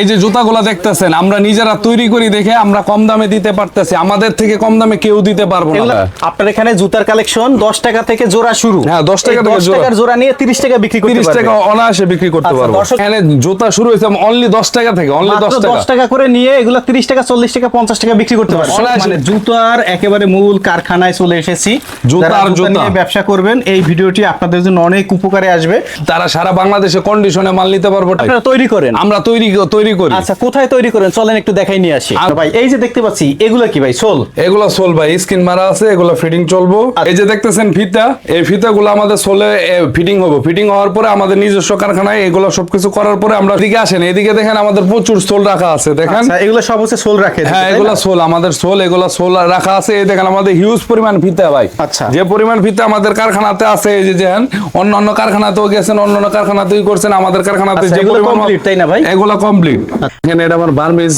এই যে জুতাগুলা দেখতেছেন আমরা নিজেরা তৈরি করি দেখে আমরা কম দামে দিতে পারতেছি। আমাদের থেকে কম দামে কেউ দিতে পারব না আপনার এখানে জুতার কালেকশন দশ টাকা থেকে জোড়া শুরু। হ্যাঁ, 10 টাকা থেকে 10 জোড়া। টাকার জোড়া নিয়ে তিরিশ টাকা বিক্রি করতে তিরিশ পারবে। টাকা অনায়াসে বিক্রি করতে আচ্ছা, পারব। এখানে জুতা শুরু হয়েছে অনলি দশ টাকা থেকে অনলি দশ মাত্র টাকা। দশ টাকা করে নিয়ে এগুলো তিরিশ টাকা চল্লিশ টাকা পঞ্চাশ টাকা বিক্রি করতে পারবে। মানে জুতার একেবারে মূল কারখানায় চলে এসেছি। জুতার জুতা। ব্যবসা করবেন এই ভিডিওটি আপনাদের জন্য অনেক উপকারে আসবে। তারা সারা বাংলাদেশে কন্ডিশনে মাল নিতে পারব আপনারা তৈরি করেন। আমরা তৈরি তৈরি করি। আচ্ছা কোথায় তৈরি করেন? চলেন একটু দেখাই নিয়ে আসি। আর- ভাই এই যে দেখতে পাচ্ছি এগুলো কি ভাই? সোল এগুলো সোল ভাই স্কিন মারা আছে এগুলো ফিটিং চলবো। আচ্ছা। এই যে দেখতেছেন ফিতা এই ফিতাগুলো আমাদের সোলে ফিটিং হবে। ফিটিং হওয়ার পরে আমাদের নিজস্ব কারখানায় এগুলো সবকিছু করার পরে আমরা এদিকে আসেন। এদিকে দেখেন আমাদের প্রচুর সোল রাখা আছে দেখেন। আচ্ছা এগুলো সব হচ্ছে সোল রাখে হ্যাঁ এগুলো সোল আমাদের সোল এগুলো সোল রাখা আছে। এই দেখেন আমাদের হিউজ পরিমাণ ফিতা ভাই। আচ্ছা। যে পরিমাণ ফিতা আমাদের কারখানাতে আছে এই যে দেখেন অন্য অন্য কারখানাতেও গেছেন অন্য অন্য কারখানাতেই করছেন আমাদের কারখানাতে যেগুলো যে এগুলো পরিমাণ complete, তাই না ভাই? এগুলো কমপ্লিট এখানে এটা আমার বার্মিজ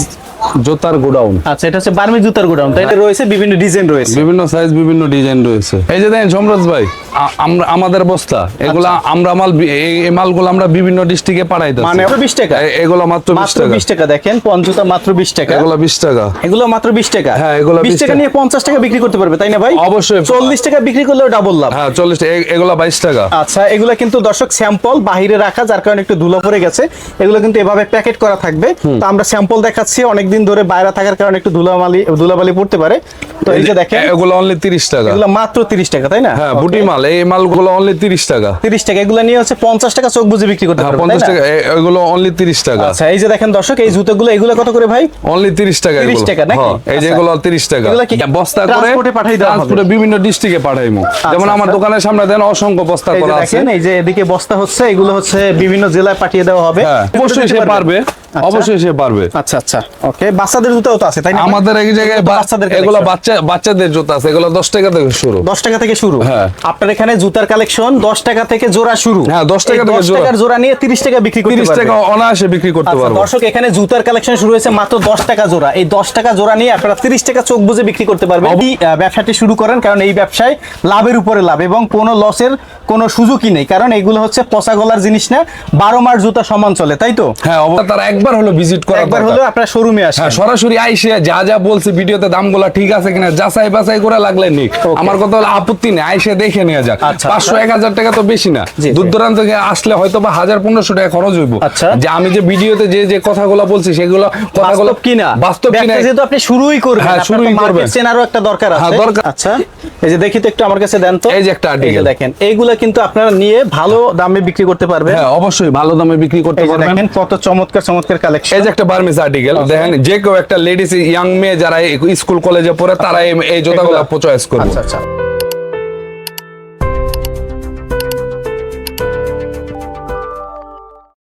জোতার গোডাউন। আচ্ছা এটা হচ্ছে বার্মি জুতার গোডাউন তাই না? রয়েছে বিভিন্ন ডিজাইন রয়েছে। বিভিন্ন সাইজ বিভিন্ন ডিজাইন রয়েছে। এই যে দেখেন সম্রাজ ভাই আমরা আমাদের বস্তা এগুলা আমরা মাল এই মালগুলো আমরা বিভিন্ন ডিস্ট্রিক্টে পাঠাইতেছি মানে বিশ টাকা? এগুলো মাত্র বিশ মাত্র টাকা। বিশ টাকা দেখেন পঞ্চুতা মাত্র বিশ টাকা। এগুলো বিশ টাকা। এগুলো মাত্র বিশ টাকা? হ্যাঁ, এগুলো বিশ 20 টাকা। নিয়ে পঞ্চাশ টাকা বিক্রি করতে পারবে তাই না ভাই? অবশ্যই। চল্লিশ টাকা বিক্রি করলেও ডাবল লাভ। হ্যাঁ চল্লিশ টাকা এ- এগুলো বাইশ টাকা। আচ্ছা এগুলো কিন্তু দর্শক স্যাম্পল বাহিরে রাখা যার কারণে একটু ধুলো পড়ে গেছে। এগুলো কিন্তু এভাবে প্যাকেট করা থাকবে। তো আমরা স্যাম্পল দেখাচ্ছি অনেকদিন ধরে বাইরে থাকার কারণে একটু ধুলামালি ধুলাবালি পড়তে পারে। তো এই যে দেখেন এগুলো অনলি তিরিশ টাকা। এগুলো মাত্র তিরিশ টাকা তাই না? হ্যাঁ বুটি মাল এই মালগুলো অনলি তিরিশ টাকা। তিরিশ টাকা এগুলো নিয়ে হচ্ছে পঞ্চাশ টাকা চোখ বুঝে বিক্রি করতে হ্যাঁ পারবে পঞ্চাশ তাই না? টাকা এ- এগুলো অনলি তিরিশ টাকা। আচ্ছা এই যে দেখেন দর্শক এই জুতোগুলো এগুলো কত করে ভাই? অনলি তিরিশ টাকা 30 টাকা নাকি? হ্যাঁ, এই যে আচ্ছা। এগুলো তিরিশ টাকা। এগুলো কি? বস্তা করে ট্রান্সপোর্টে পাঠিয়ে দেওয়া হবে? ট্রান্সপোর্টে বিভিন্ন ডিস্ট্রিক্টে পাঠাইমু। যেমন আমার আচ্ছা। দোকানের সামনে দেন অসংখ্য বস্তা করা আছে। দেখেন এই যে এদিকে বস্তা হচ্ছে এগুলো হচ্ছে বিভিন্ন জেলায় পাঠিয়ে দেওয়া হবে। হ্যাঁ অবশ্যই সে পারবে। আচ্ছা। অবশ্যই সে পারবে। আচ্ছা আচ্ছা। ওকে বাচ্চাদের জুতাও তো আছে তাই না? আমাদের এই জায়গায় এগুলো বাচ্চাদের এগুলো বাচ্চা বাচ্চাদের জুতা আছে এগুলো দশ টাকা থেকে শুরু। দশ টাকা থেকে শুরু? হ্যাঁ। আপনার এখানে জুতার কালেকশন দশ টাকা থেকে জোড়া শুরু। হ্যাঁ, 10 টাকা থেকে 10 জোড়া। টাকার জোড়া নিয়ে তিরিশ টাকা বিক্রি করতে পারবে। টাকা অনায়াসে বিক্রি করতে আচ্ছা, দর্শক এখানে জুতার কালেকশন শুরু হয়েছে মাত্র দশ টাকা জোড়া। এই দশ টাকা জোড়া নিয়ে আপনারা তিরিশ টাকা চোখ বুঝে বিক্রি করতে পারবেন। এই ব্যবসাটি শুরু করেন কারণ এই ব্যবসায় লাভের উপরে লাভ এবং কোনো লসের কোনো সুযোগই নেই। কারণ এইগুলো হচ্ছে পচা গলার জিনিস না বারো মাস জুতা সমান চলে তাই তো? হ্যাঁ তারা একবার হলো ভিজিট করা একবার। হলেও আপনার শোরুমে আসেন হ্যাঁ সরাসরি আইসে যা যা বলছে ভিডিওতে দামগুলো ঠিক আছে কিনা যাচাই বাছাই করে লাগলে নিক আমার কথা হলো আপত্তি নেই আইসে দেখে নিয়ে যাক। আচ্ছা, পাঁচশো এক হাজার টাকা তো বেশি না। দূর দূরান্ত থেকে আসলে হয়তো বা হাজার পনেরোশো টাকা খরচ হইব। আচ্ছা। যে আমি যে ভিডিওতে যে যে কথাগুলো বলছি সেগুলো কথাগুলো কিনা? বাস্তব কিনা? যেহেতু আপনি শুরুই করবেন হ্যাঁ, শুরুই করবেন। চেনারও একটা দরকার হ্যাঁ, আছে। দরকার। আচ্ছা। এই যে দেখি তো একটু আমার কাছে দেন তো। এই যে একটা article। দেখেন এইগুলা কিন্তু আপনারা নিয়ে ভালো দামে বিক্রি করতে পারবেন। হ্যাঁ অবশ্যই ভালো দামে বিক্রি করতে পারবেন। দেখেন কত চমৎকার চমৎকার কালেকশন এই যে একটা বার্মিজ আর্টিকেল দেখেন যে কেউ একটা লেডিস ইয়াং মেয়ে যারা স্কুল কলেজে পড়ে তারা এই- জুতাগুলো জোতাগুলো চয়েস করবে। আচ্ছা আচ্ছা।